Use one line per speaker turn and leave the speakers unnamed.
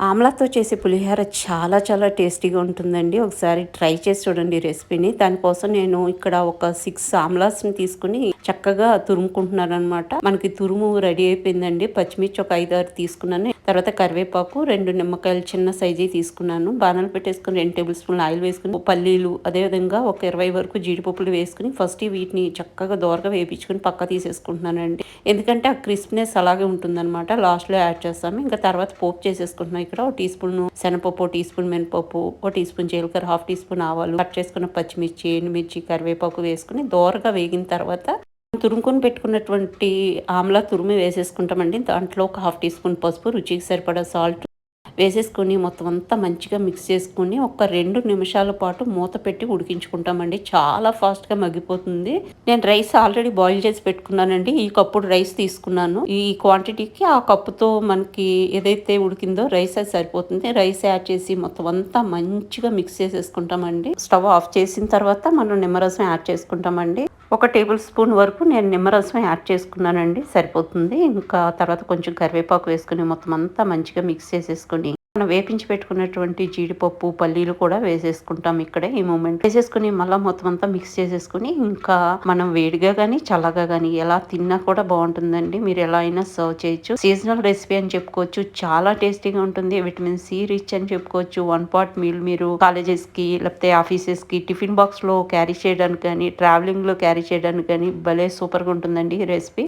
ఆమ్లాతో చేసే పులిహోర చాలా చాలా టేస్టీగా ఉంటుందండి. ఒకసారి ట్రై చేసి చూడండి రెసిపీని. దానికోసం నేను ఇక్కడ ఒక సిక్స్ ఆమ్లాస్ని తీసుకుని చక్కగా తురుముకుంటున్నాను అనమాట మనకి తురుము రెడీ అయిపోయిందండి. పచ్చిమిర్చి ఒక ఐదు ఆరు తీసుకున్నాను. తర్వాత కరివేపాకు రెండు నిమ్మకాయలు చిన్న సైజు తీసుకున్నాను. బాణాలు పెట్టేసుకుని రెండు టేబుల్ స్పూన్లు ఆయిల్ వేసుకుని పల్లీలు అదేవిధంగా ఒక ఇరవై వరకు జీడిపప్పులు వేసుకుని ఫస్ట్ వీటిని చక్కగా దోరగా వేపించుకుని పక్క తీసేసుకుంటున్నానండి. ఎందుకంటే ఆ క్రిస్ప్నెస్ అలాగే ఉంటుందన్నమాట. లాస్ట్లో యాడ్ చేస్తాము. ఇంకా తర్వాత పోపు చేసేసుకుంటున్నాం. ఇక్కడ ఒక టీ స్పూన్ శనగపప్పు టీ స్పూన్ మినపప్పు ఒక టీ స్పూన్ జీలకర్ర హాఫ్ టీ స్పూన్ ఆవాలు కట్ చేసుకున్న పచ్చిమిర్చి ఎండుమిర్చి కరివేపాకు వేసుకుని దోరగా వేగిన తర్వాత తురుముకొని పెట్టుకున్నటువంటి ఆమ్లా తురుము వేసేసుకుంటామండి. దాంట్లో ఒక హాఫ్ టీ స్పూన్ పసుపు రుచికి సరిపడా సాల్ట్ వేసేసుకొని మొత్తం అంతా మంచిగా మిక్స్ చేసుకొని ఒక రెండు నిమిషాల పాటు మూత పెట్టి ఉడికించుకుంటామండి. చాలా ఫాస్ట్గా మగ్గిపోతుంది. నేను రైస్ ఆల్రెడీ బాయిల్ చేసి పెట్టుకున్నానండి. ఈ కప్పుడు రైస్ తీసుకున్నాను. ఈ క్వాంటిటీకి ఆ కప్పుతో మనకి ఏదైతే ఉడికిందో రైస్ అది సరిపోతుంది. రైస్ యాడ్ చేసి మొత్తం అంతా మంచిగా మిక్స్ చేసేసుకుంటామండి. స్టవ్ ఆఫ్ చేసిన తర్వాత మనం నిమ్మరసం యాడ్ చేసుకుంటామండి. ఒక టేబుల్ స్పూన్ వరకు నేను నిమ్మరసం యాడ్ చేసుకున్నానండి. సరిపోతుంది. ఇంకా తర్వాత కొంచెం కరివేపాకు వేసుకుని మొత్తం అంతా మంచిగా మిక్స్ చేసేసుకొని మనం వేపించి పెట్టుకున్నటువంటి జీడిపప్పు పల్లీలు కూడా వేసేసుకుంటాం ఇక్కడే ఈ మూమెంట్ వేసేసుకుని మళ్ళీ మొత్తం అంతా మిక్స్ చేసేసుకుని ఇంకా మనం వేడిగా కానీ చల్లగా కానీ ఎలా తిన్నా కూడా బాగుంటుందండి. మీరు ఎలా అయినా సర్వ్ చేయొచ్చు. సీజనల్ రెసిపీ అని చెప్పుకోవచ్చు. చాలా టేస్టీగా ఉంటుంది. విటమిన్ సి రిచ్ అని చెప్పుకోవచ్చు. వన్ పాట్ మీల్ మీరు కాలేజెస్కి లేకపోతే ఆఫీసెస్కి టిఫిన్ బాక్స్లో క్యారీ చేయడానికి కానీ ట్రావెలింగ్లో క్యారీ చేయడానికి కానీ భలే సూపర్గా ఉంటుందండి ఈ రెసిపీ